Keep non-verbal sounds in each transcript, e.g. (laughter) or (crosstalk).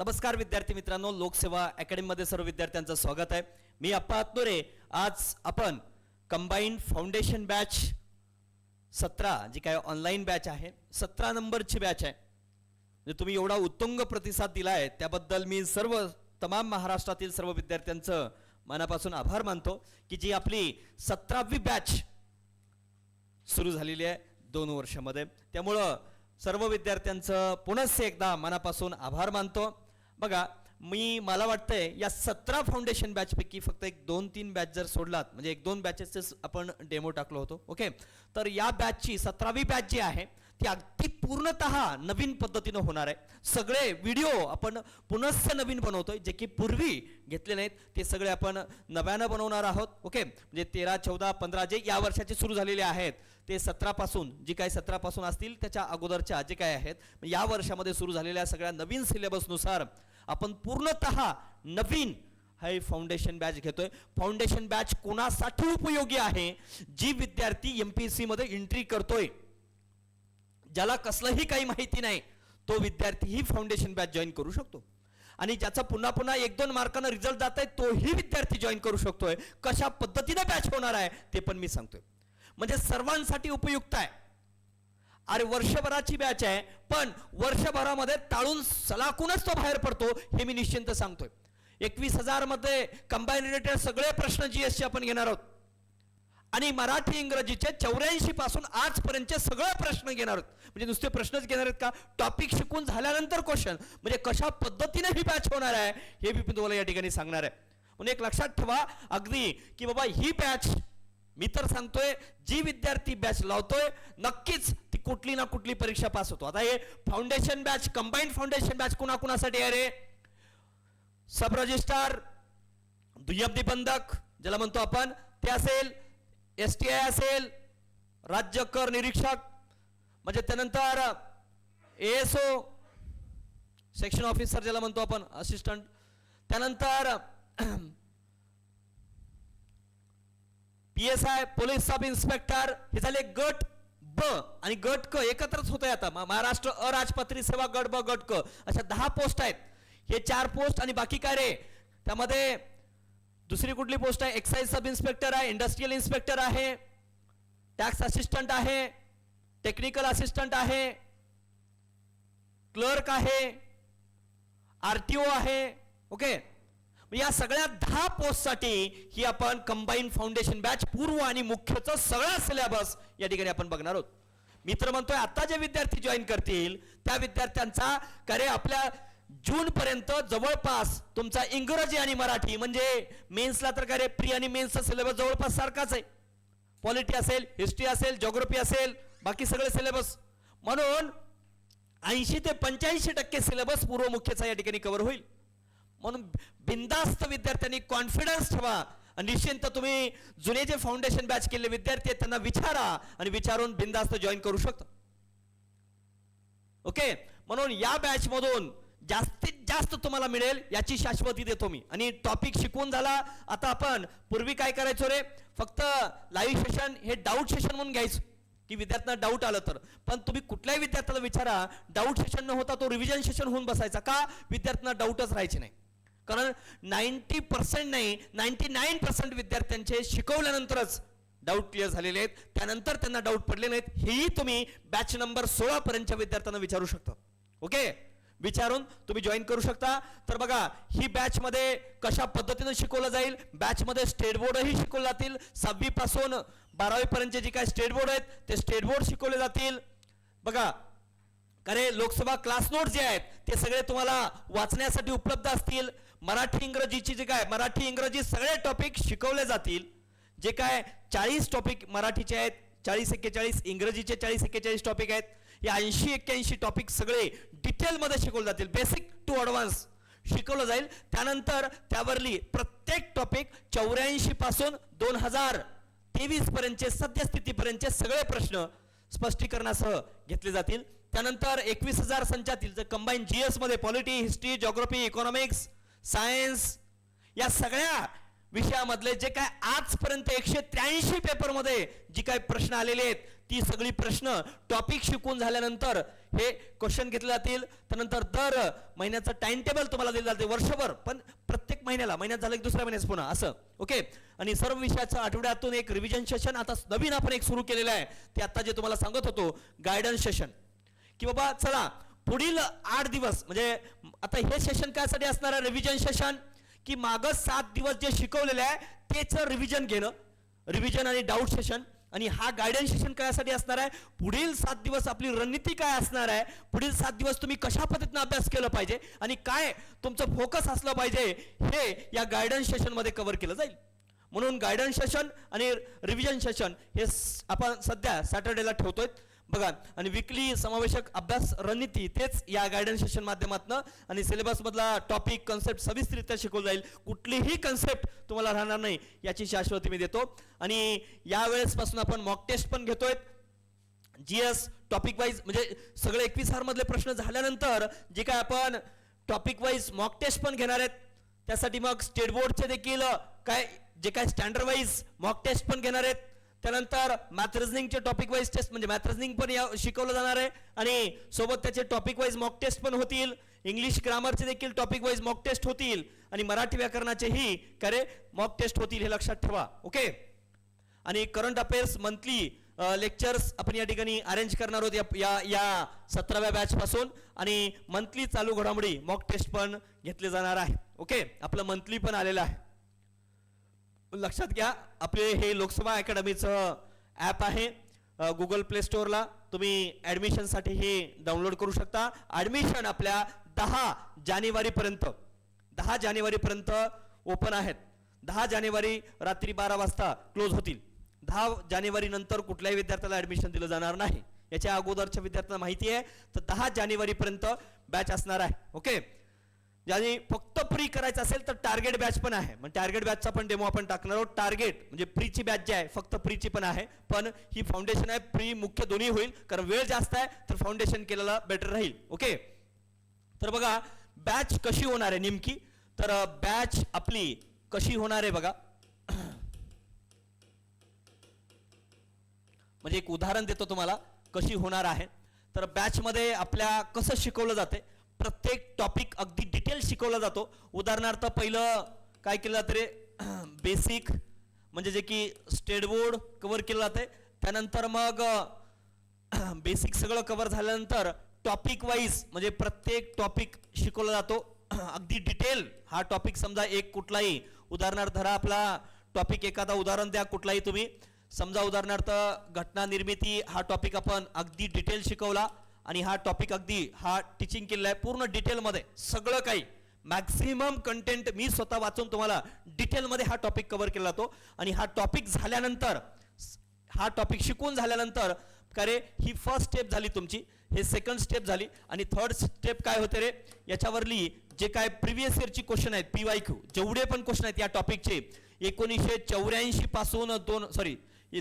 नमस्कार विद्यार्थी मित्रांनो लोकसेवा अकॅडमीमध्ये सर्व विद्यार्थ्यांचं स्वागत आहे. मी अप्पा आत्तुरे आज आपण कंबाईंड फाउंडेशन बॅच सतरा जी काय ऑनलाईन बॅच आहे सतरा नंबरची बॅच आहे. म्हणजे तुम्ही एवढा उत्तुंग प्रतिसाद दिला आहे त्याबद्दल मी सर्व तमाम महाराष्ट्रातील सर्व विद्यार्थ्यांचं मनापासून आभार मानतो की जी आपली सतरावी बॅच सुरू झालेली आहे दोन वर्षामध्ये. त्यामुळं सर्व विद्यार्थ्यांचं पुनश्च एकदा मनापासून आभार मानतो. बघा मी मला वाटतंय या सतरा फाउंडेशन बॅचपैकी फक्त एक दोन तीन बॅच जर सोडलात म्हणजे एक दोन बॅचेस आपण डेमो टाकलो होतो ओके तर या बॅचची सतरावी बॅच जी आहे ती अगदी पूर्णतः नवीन पद्धतीनं होणार आहे. सगळे व्हिडिओ आपण पुनश्च नवीन बनवतोय जे की पूर्वी घेतले नाहीत ते सगळे आपण नव्यानं बनवणार आहोत ओके म्हणजे तेरा चौदा पंधरा जे या वर्षाचे सुरू झालेले आहेत ते सतरापासून जी काही सतरापासून असतील त्याच्या अगोदरच्या जे काय आहेत या वर्षामध्ये सुरू झालेल्या सगळ्या नवीन सिलेबसनुसार आपण पूर्णतः नवीन हे फाउंडेशन बॅच घेतोय. फाउंडेशन बॅच कोणासाठी उपयोगी आहे? जी विद्यार्थी एम पी एस सीमध्ये एंट्री करतोय. ज्याला कसलंही काही माहिती नाही तो विद्यार्थी ही फाउंडेशन बॅच जॉईन करू शकतो. आणि ज्याचा पुन्हा पुन्हा एक दोन मार्कानं रिझल्ट जात आहे तोही विद्यार्थी जॉईन करू शकतोय. कशा पद्धतीने बॅच होणार आहे ते पण मी सांगतोय. म्हणजे सर्वांसाठी उपयुक्त आहे. अरे वर्षभराची बॅच आहे पण वर्षभरामध्ये टाळून सलाकूनच तो बाहेर पडतो हे मी निश्चिंत सांगतोय. एकवीस हजारमध्ये कंबाईन रिलेटेड सगळे प्रश्न जीएसचे आपण घेणार आहोत. आणि मराठी इंग्रजीचे चौऱ्याऐंशी पासून आजपर्यंतचे सगळे प्रश्न घेणार आहोत. म्हणजे नुसते प्रश्नच घेणार आहेत का? टॉपिक शिकून झाल्यानंतर क्वेश्चन म्हणजे कशा पद्धतीने ही बॅच होणार आहे हे मी तुम्हाला या ठिकाणी सांगणार आहे. म्हणून एक लक्षात ठेवा अगदी की बाबा ही बॅच मी तर सांगतोय जी विद्यार्थी बॅच लावतोय नक्कीच ती कुठली ना कुठली परीक्षा पास होतो. आता हे foundation batch combined foundation batch कुणाकुणासाठी आहे रे? सब रजिस्ट्रार दुय्यम निबंधक ज्याला म्हणतो आपण ते असेल एस टी आय असेल राज्य कर निरीक्षक म्हणजे त्यानंतर एस ओ सेक्शन ऑफिसर ज्याला म्हणतो आपण असिस्टंट त्यानंतर P S I police sub inspector हे झाले गट ब आणि गट क एकत्रच होत आहे आता महाराष्ट्र अराजपत्री सेवा गट ब गट क. अशा दहा पोस्ट आहेत. हे चार पोस्ट आणि बाकी काय रे? त्यामध्ये दुसरी कुठली पोस्ट आहे? एक्साइज सब इन्स्पेक्टर आहे इंडस्ट्रियल इन्स्पेक्टर आहे टॅक्स असिस्टंट आहे टेक्निकल असिस्टंट आहे क्लर्क आहे आरटीओ आहे. ओके या सगळ्या दहा पोस्टसाठी ही आपण कंबाईन फाउंडेशन बॅच पूर्व आणि मुख्यचा सगळा सिलेबस या ठिकाणी आपण बघणार आहोत. मी तर म्हणतोय आता जे विद्यार्थी जॉईन करतील त्या विद्यार्थ्यांचा खरे आपल्या जून पर्यंत जवळपास तुमचा इंग्रजी आणि मराठी म्हणजे मेन्सला तर काय रे प्री आणि मेन्सचा सिलेबस जवळपास सारखाच आहे. पॉलिटी असेल हिस्ट्री असेल जॉग्रफी असेल बाकी सगळे सिलेबस म्हणून ऐंशी ते पंच्याऐंशी टक्के सिलेबस पूर्व मुख्यचा या ठिकाणी कव्हर होईल. म्हणून बिंदास्त विद्यार्थ्यांनी कॉन्फिडन्स ठेवा. आणि निश्चिंत तुम्ही जुने जे फाउंडेशन बॅच केलेले विद्यार्थी आहेत त्यांना विचारा आणि विचारून बिंदास्त जॉईन करू शकता. ओके म्हणून या बॅच मधून जास्तीत जास्त तुम्हाला मिळेल याची शाश्वती देतो मी. आणि टॉपिक शिकवून झाला. आता आपण पूर्वी काय करायचो रे? फक्त लाईव्ह सेशन हे डाऊट सेशन म्हणून घ्यायचो. की विद्यार्थ्यांना डाऊट आलं तर. पण तुम्ही कुठल्याही विद्यार्थ्याला विचारा डाऊट सेशन न होता तो रिव्हिजन सेशन होऊन बसायचा का? विद्यार्थ्यांना डाऊटच राहायचे नाही. कारण नाईन्टी पर्सेंट नाही नाईन्टी नाईन पर्सेंट विद्यार्थ्यांचे शिकवल्यानंतरच डाऊट क्लिअर झालेले आहेत. त्यानंतर त्यांना डाऊट पडले नाहीत. हेही तुम्ही बॅच नंबर सोळा पर्यंतच्या विद्यार्थ्यांना विचारू शकता. ओके विचारून तुम्ही जॉईन करू शकता. तर बघा ही बॅचमध्ये कशा पद्धतीनं शिकवलं जाईल? बॅचमध्ये स्टेट बोर्डही शिकवले जातील. सहावीपासून बारावीपर्यंतचे जे काय स्टेट बोर्ड आहेत ते स्टेट बोर्ड शिकवले जातील. बघा अरे लोकसभा क्लास नोट जे आहेत ते सगळे तुम्हाला वाचण्यासाठी उपलब्ध असतील. मराठी इंग्रजीची जे काय मराठी इंग्रजी सगळे टॉपिक शिकवले जातील. जे काय चाळीस टॉपिक मराठीचे आहेत चाळीस एक्केचाळीस इंग्रजीचे चाळीस एक्केचाळीस टॉपिक आहेत या ऐंशी एक्क्याऐंशी टॉपिक सगळे डिटेलमध्ये शिकवले जातील. बेसिक टू ॲडव्हान्स शिकवलं जाईल. त्यानंतर त्यावरली प्रत्येक टॉपिक चौऱ्याऐंशी पासून दोन हजार तेवीस पर्यंतचे सद्यस्थितीपर्यंतचे सगळे प्रश्न स्पष्टीकरणासह घेतले जातील. त्यानंतर एकवीस हजार संचातील जर कंबाईन जी एसमध्ये polity history geography economics science या सगळ्या विषयामधले जे काय आजपर्यंत एकशे त्र्याऐंशी पेपरमध्ये जी काही प्रश्न आलेले आहेत ती सगळी प्रश्न टॉपिक शिकून झाल्यानंतर हे क्वेश्चन घेतले जातील. त्यानंतर दर महिन्याचं टाइम टेबल तुम्हाला दिलं जाते वर्षभर. पण प्रत्येक महिन्याला महिन्यात झालं की दुसऱ्या महिन्यात पुन्हा असं. ओके? आणि सर्व विषयाचं आठवड्यातून एक रिव्हिजन सेशन आता नवीन आपण एक सुरू केलेलं आहे. ते आता जे तुम्हाला सांगत होतो गायडन्स सेशन की बाबा चला पुढील आठ दिवस म्हणजे आता हे सेशन कायसाठी असणार आहे? रिव्हिजन सेशन की मागं सात दिवस जे शिकवलेलं आहे तेच रिव्हिजन घेणं. रिव्हिजन आणि डाऊट सेशन आणि हा गायडन्स सेशन कायसाठी असणार आहे? पुढील सात दिवस आपली रणनीती काय असणार आहे? पुढील सात दिवस तुम्ही कशा पद्धतीनं अभ्यास केला पाहिजे? आणि काय तुमचं फोकस असलं पाहिजे हे या गायडन्स सेशनमध्ये कव्हर केलं जाईल. म्हणून गायडन्स सेशन आणि रिव्हिजन सेशन हे आपण सध्या सॅटर्डेला ठेवतोय. बघा आणि विकली समावेशक अभ्यास रणनीती तेच या गायडन्स सेशन माध्यमातून आणि सिलेबसमधला टॉपिक कन्सेप्ट सविस्तरित्या शिकवलं जाईल. कुठलीही कन्सेप्ट तुम्हाला राहणार नाही याची शाश्वती मी देतो. आणि या वेळेसपासून आपण मॉक टेस्ट पण घेतोय. जी एस टॉपिक वाईज म्हणजे सगळे एकवीस मधले प्रश्न झाल्यानंतर जे काय आपण टॉपिक वाईज मॉक टेस्ट पण घेणार आहेत त्यासाठी मग स्टेट बोर्डचे देखील काय जे काय स्टँडर्ड वाईज मॉक टेस्ट पण घेणार आहेत. त्यानंतर मॅथ रिझनिंगचे टॉपिक वाईज टेस्ट म्हणजे मॅथ रिझनिंग पण या शिकवलं जाणार आहे. आणि सोबत त्याचे टॉपिक वाईज मॉक टेस्ट पण होतील. इंग्लिश ग्रामरचे देखील टॉपिक वाईज मॉक टेस्ट होतील. आणि मराठी व्याकरणाचेही करे मॉक टेस्ट होतील हे लक्षात ठेवा. ओके आणि करंट अफेअर्स मंथली लेक्चर्स आपण या ठिकाणी अरेंज करणार आहोत या- या या सतराव्या बॅच पासून. आणि मंथली चालू घडामोडी मॉक टेस्ट पण घेतले जाणार आहे. ओके आपलं मंथली पण आलेलं आहे. लक्षात घ्या आपले हे लोकसभा अकॅडमीचं ॲप आहे. गुगल प्ले स्टोअरला तुम्ही ॲडमिशनसाठी हे डाउनलोड करू शकता. ॲडमिशन आपल्या दहा जानेवारीपर्यंत दहा जानेवारीपर्यंत ओपन आहेत. दहा जानेवारी रात्री बारा वाजता क्लोज होतील. दहा जानेवारीनंतर कुठल्याही विद्यार्थ्याला ॲडमिशन दिलं जाणार नाही. याच्या अगोदरच्या विद्यार्थ्यांना माहिती आहे. तर दहा जानेवारीपर्यंत बॅच असणार आहे. ओके ज्याने फक्त प्री करायचं असेल तर टार्गेट बॅच पण आहे. मग टार्गेट बॅचचा पण डेमो आपण टाकणार आहोत. टार्गेट म्हणजे प्रीची बॅच जी आहे फक्त प्रीची पण आहे. पण ही फाउंडेशन आहे प्री मुख्य दोन्ही होईल. कारण वेळ जास्त आहे तर फाउंडेशन केलेला बेटर राहील. ओके तर बघा बॅच कशी होणार आहे नेमकी? तर बॅच आपली कशी होणार आहे बघा. (clears throat) म्हणजे एक उदाहरण देतो तुम्हाला कशी होणार आहे. तर बॅचमध्ये आपल्या कसं शिकवलं जाते? प्रत्येक टॉपिक अगदी डिटेल शिकवला जातो. उदाहरणार्थ पहिलं काय केलं जातं रे? (clears throat) बेसिक म्हणजे जे की स्टेट बोर्ड कव्हर केलं जाते त्यानंतर मग (clears throat) बेसिक सगळं कवर झाल्यानंतर टॉपिक वाईज म्हणजे प्रत्येक टॉपिक शिकवला जातो. (clears throat) अगदी डिटेल हा टॉपिक समजा एक कुठलाही. उदाहरणार्थ धरा आपला टॉपिक एखादा उदाहरण द्या कुठलाही तुम्ही. समजा उदाहरणार्थ घटना निर्मिती हा टॉपिक आपण अगदी डिटेल शिकवला. आणि हा टॉपिक अगदी हा टीचिंग केलेला आहे. पूर्ण डिटेलमध्ये सगळं काही. मॅक्झिमम कंटेंट मी स्वतः वाचून तुम्हाला डिटेलमध्ये हा टॉपिक कव्हर केला जातो. आणि हा टॉपिक झाल्यानंतर हा टॉपिक शिकून झाल्यानंतर का रे ही फर्स्ट स्टेप झाली तुमची हे सेकंड स्टेप झाली. आणि थर्ड स्टेप काय होते रे? याच्यावरली जे काय प्रिव्हियस इयरची क्वेश्चन आहेत पी वाय क्यू जेवढे पण क्वेश्चन आहेत या टॉपिकचे एकोणीसशे चौऱ्याऐंशी पासून दोन सॉरी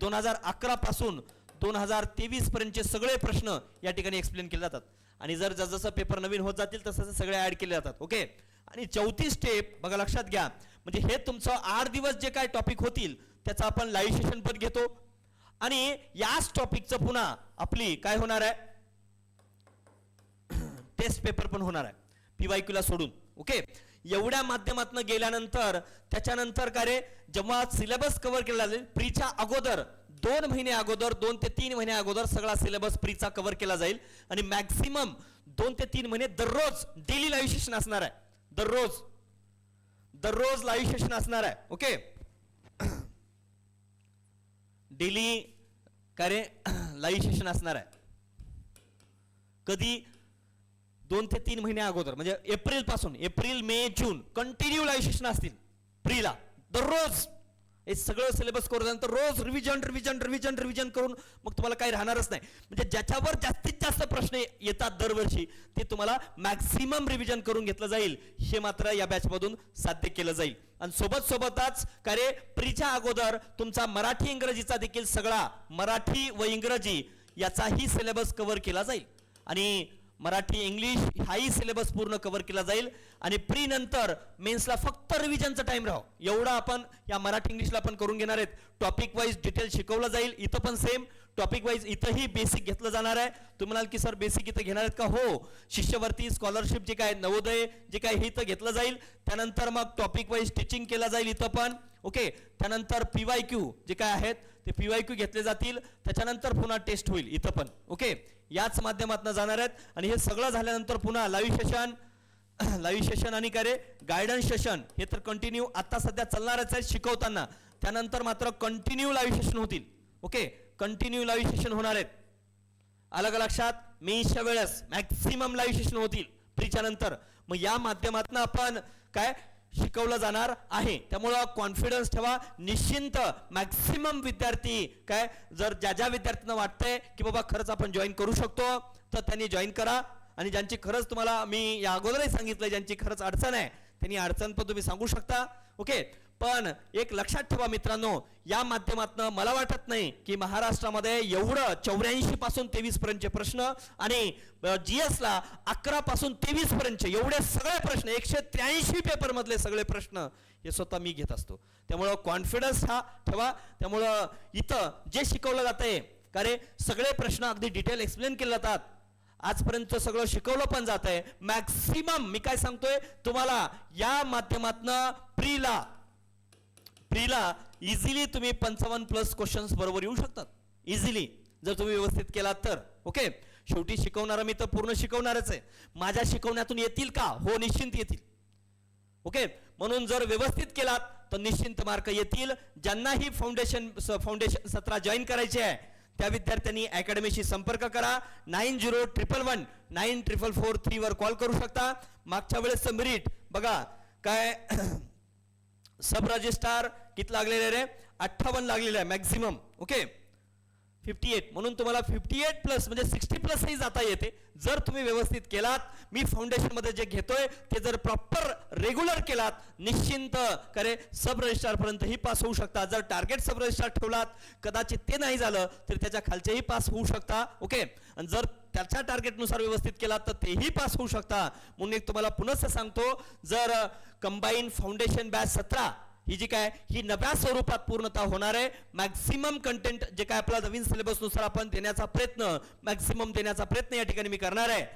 दोन हजार अकरा पासून दोन हजार तेवीस पर्यंतचे सगळे प्रश्न या ठिकाणी एक्सप्लेन केले जातात. आणि जर जसजसं पेपर नवीन होत जातील तसं सगळे ऍड केले जातात ओके आणि चौथी स्टेप बघा लक्षात घ्या म्हणजे हे तुमचं आठ दिवस जे काय टॉपिक होतील त्याचं आपण लाईव्ह सेशन पण घेतो. आणि याच टॉपिकचं पुन्हा आपली काय होणार आहे? (coughs) टेस्ट पेपर पण होणार आहे. पीवायक्यूला सोडून ओके एवढ्या माध्यमातून गेल्यानंतर त्याच्यानंतर का रे जेव्हा सिलेबस कव्हर केला जाईल प्रीच्या अगोदर दोन महिने अगोदर दोन ते तीन महिने अगोदर सगळा सिलेबस प्रीचा कव्हर केला जाईल. आणि मॅक्सिमम दोन ते तीन महिने दररोज डेली लाईव्ह सेशन असणार आहे. दररोज. दररोज लाईव्ह सेशन असणार आहे. ओके डेली (clears throat) काय रे? (clears throat) लाईव्ह सेशन असणार आहे. कधी? दोन ते तीन महिने अगोदर. म्हणजे एप्रिलपासून April May June. Continue live session असतील. प्रीला दररोज. हे सगळं सिलेबस करून झाल्यानंतर रोज रिव्हिजन रिव्हिजन रिव्हिजन रिव्हिजन करून मग तुम्हाला काही राहणारच नाही. म्हणजे ज्याच्यावर जास्तीत जास्त प्रश्न येतात दरवर्षी ते तुम्हाला मॅक्सिमम रिव्हिजन करून घेतलं जाईल. हे मात्र या बॅचमधून साध्य केलं जाईल. आणि सोबत सोबतच का रे प्रीच्या अगोदर तुमचा मराठी इंग्रजीचा देखील सगळा मराठी व इंग्रजी याचाही सिलेबस कव्हर केला जाईल. आणि मराठी इंग्लिश हाही सिलेबस पूर्ण कव्हर केला जाईल. आणि प्री नंतर मेन्सला फक्त रिव्हिजनचा टाइम राहो. एवढा आपण या मराठी इंग्लिशला आपण करून घेणार आहेत. टॉपिक वाईज डिटेल शिकवलं जाईल. इथं पण सेम टॉपिक वाईज इथंही बेसिक घेतलं जाणार आहे. तुम्ही म्हणाल की सर बेसिक इथं घेणार आहेत का? हो. शिष्यवृत्ती स्कॉलरशिप जे काय नवोदय जे काय हे इथं घेतलं जाईल. त्यानंतर मग टॉपिक वाईज टीचिंग केलं जाईल इथं पण. ओके त्यानंतर पी वाय क्यू जे काय आहेत ते पी वाय क्यू घेतले जातील. त्याच्यानंतर पुन्हा टेस्ट होईल इथं पण. ओके याच माध्यमातून जाणार आहेत. आणि हे सगळं झाल्यानंतर पुन्हा लाईव्ह सेशन लाईव्ह सेशन आणि काय रे? गायडन्स सेशन हे तर कंटिन्यू आता सध्या चालणारच आहे शिकवताना. त्यानंतर मात्र कंटिन्यू लाईव्ह सेशन होतील. ओके कंटिन्यू लाईव्ह सेशन होणार आहेत. आलं का लक्षात मेच्या वेळेस मॅक्सिमम लाईव्ह सेशन होतील प्रीच्या नंतर. मग या माध्यमातून आपण काय शिकवलं जाणार आहे. त्यामुळं कॉन्फिडन्स ठेवा. निश्चिंत मॅक्सिमम विद्यार्थी काय जर ज्या ज्या विद्यार्थ्यांना वाटतंय की बाबा खरंच आपण जॉईन करू शकतो तर त्यांनी जॉईन करा. आणि ज्यांची खरंच तुम्हाला मी या अगोदरही सांगितलं ज्यांची खरंच अडचण आहे त्यांनी अडचण पण तुम्ही सांगू शकता. ओके पण एक लक्षात ठेवा मित्रांनो या माध्यमातनं मला वाटत नाही की महाराष्ट्रामध्ये एवढं चौऱ्याऐंशी पासून तेवीस पर्यंतचे प्रश्न आणि जीएस ला अकरा पासून तेवीस पर्यंतचे एवढे सगळे प्रश्न एकशे त्र्याऐंशी पेपर मधले सगळे प्रश्न हे स्वतः मी घेत असतो. त्यामुळं कॉन्फिडन्स हा ठेवा. त्यामुळं इथं जे शिकवलं जातंय का रे सगळे प्रश्न अगदी डिटेल एक्सप्लेन केले जातात. आजपर्यंत सगळं शिकवलं पण जात आहे मॅक्सिमम मी काय सांगतोय तुम्हाला या माध्यमातनं प्रीला फ्रीला इझिली तुम्ही पंचावन्न प्लस क्वेश्चन्स बरोबर येऊ शकतात. इझिली जर तुम्ही व्यवस्थित केलात तर. ओके शेवटी शिकवणारा मी तर पूर्ण शिकवणारच आहे. माझ्या शिकवण्यातून येतील का? हो निश्चिंत येतील. ओके म्हणून जर व्यवस्थित केलात तर निश्चिंत मार्क येतील. ज्यांनाही फाउंडेशन फाउंडेशन सत्रा जॉईन करायचे आहे त्या विद्यार्थ्यांनी अकॅडमीशी संपर्क करा. Nine zero triple one nine triple four three वर कॉल करू शकता. मागच्या वेळेसचं मिरिट बघा काय सब रजिस्ट्रार किती लागलेले रे? अठ्ठावन्न लागलेले आहे मॅक्झिमम ओके फिफ्टी एट म्हणून तुम्हाला फिफ्टी एट प्लस म्हणजे सिक्स्टी प्लसही जाता येते. जर तुम्ही व्यवस्थित केलात मी फाउंडेशनमध्ये जे घेतोय ते जर प्रॉपर रेग्युलर केलात निश्चिंत करे सब रजिस्ट्रारपर्यंतही पास होऊ शकता जर टार्गेट सब रजिस्ट्रार ठेवलात कदाचित ते नाही झालं तर त्याच्या खालचेही पास होऊ शकता. ओके आणि जर त्याच्या टार्गेटनुसार व्यवस्थित केलात तर तेही पास होऊ शकता. म्हणून एक तुम्हाला पुनश्च सांगतो जर कंबाईन फाउंडेशन बॅच सतरा ही जी काय ही नव्या स्वरूपात पूर्णतः होणार आहे. मॅक्सिमम कंटेंट जे काय आपला नवीन सिलेबसनुसार आपण देण्याचा प्रयत्न मॅक्सिमम देण्याचा प्रयत्न या ठिकाणी मी करणार आहे.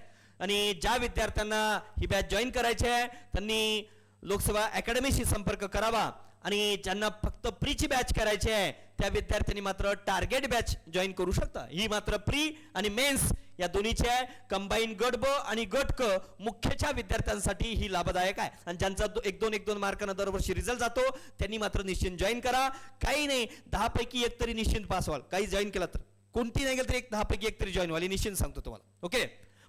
आणि ज्या विद्यार्थ्यांना ही बॅच जॉईन करायची आहे त्यांनी लोकसभा अकॅडमीशी संपर्क करावा. आणि ज्यांना फक्त प्रीची बॅच करायची आहे त्या विद्यार्थ्यांनी मात्र टार्गेट बॅच जॉईन करू शकता. ही मात्र प्री आणि मेन्स या दोन्हीचे आहे कंबाईन गट ब आणि गट क मुख्यच्या विद्यार्थ्यांसाठी ही लाभदायक आहे. आणि ज्यांचा एक दोन एक दोन मार्कानं दरवर्षी रिझल्ट जातो त्यांनी मात्र निश्चिंत जॉईन करा. काही नाही दहापैकी एक तरी निश्चिंत पास व्हाल. काही जॉईन केला तर. कोणती नाही गेलं तरी एक दहापैकी एक तरी जॉईन व्हाल. निश्चिंत सांगतो तुम्हाला. ओके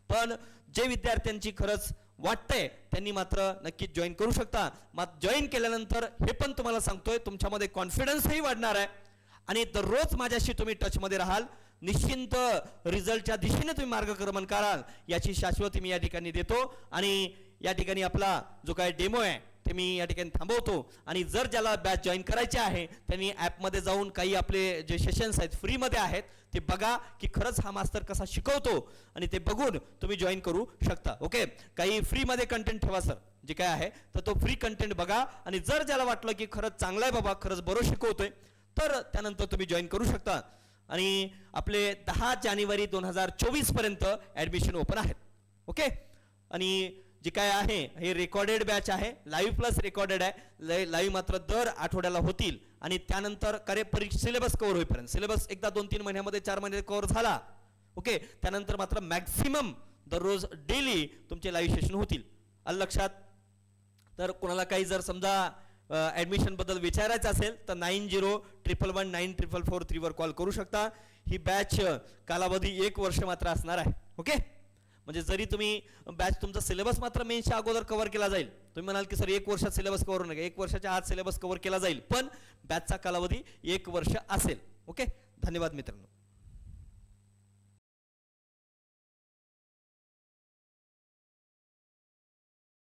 पण जे विद्यार्थ्यांची खरंच वाटतंय त्यांनी मात्र नक्कीच जॉईन करू शकता. मात्र जॉईन केल्यानंतर हे पण तुम्हाला सांगतोय तुमच्यामध्ये कॉन्फिडन्सही वाढणार आहे. आणि दररोज माझ्याशी तुम्ही टचमध्ये राहाल. निश्चिंत रिझल्टच्या दिशेने तुम्ही मार्गक्रमण कराल याची शाश्वती मी या ठिकाणी देतो. आणि या ठिकाणी आपला जो काय डेमो आहे ते मी या ठिकाणी थांबवतो. आणि जर ज्याला बॅच जॉईन करायचे आहे त्यांनी ॲपमध्ये जाऊन काही आपले जे सेशन्स आहेत फ्रीमध्ये आहेत ते बघा की खरंच हा मास्तर कसा शिकवतो. आणि ते बघून तुम्ही जॉईन करू शकता. ओके काही फ्रीमध्ये कंटेंट ठेवा सर जे काय आहे तर तो फ्री कंटेंट बघा. आणि जर ज्याला वाटलं की खरंच चांगलं आहे बाबा खरंच बरोबर शिकवतोय तर त्यानंतर तुम्ही जॉईन करू शकता. आणि आपले दहा जानेवारी दोन हजार चोवीसपर्यंत ऍडमिशन ओपन आहेत. ओके आणि जे काय आहे हे रेकॉर्डेड बॅच आहे. लाईव्ह प्लस रेकॉर्डेड आहे. लाईव्ह मात्र दर आठवड्याला होतील. आणि त्यानंतर करे परीक्षा सिलेबस कव्हर होईपर्यंत. सिलेबस एकदा दोन तीन महिन्यामध्ये चार महिने कव्हर झाला. ओके त्यानंतर मात्र मॅक्सिमम दररोज डेली तुमचे लाईव्ह सेशन होतील. आलं लक्षात? तर कोणाला काही जर समजा ॲडमिशनबद्दल विचारायचं असेल तर nine zero triple one nine triple four थ्रीवर call करू शकता. ही बॅच कालावधी एक वर्ष मात्र असणार आहे ओके म्हणजे जरी तुम्ही बॅच तुमचा सिलेबस मात्र मेन्सच्या अगोदर कव्हर केला जाईल. तुम्ही म्हणाल की सर एक वर्षात सिलेबस कव्हर नाही एक वर्षाच्या आत सिलेबस कव्हर केला जाईल पण बॅचचा कालावधी एक वर्ष असेल ओके धन्यवाद मित्रांनो.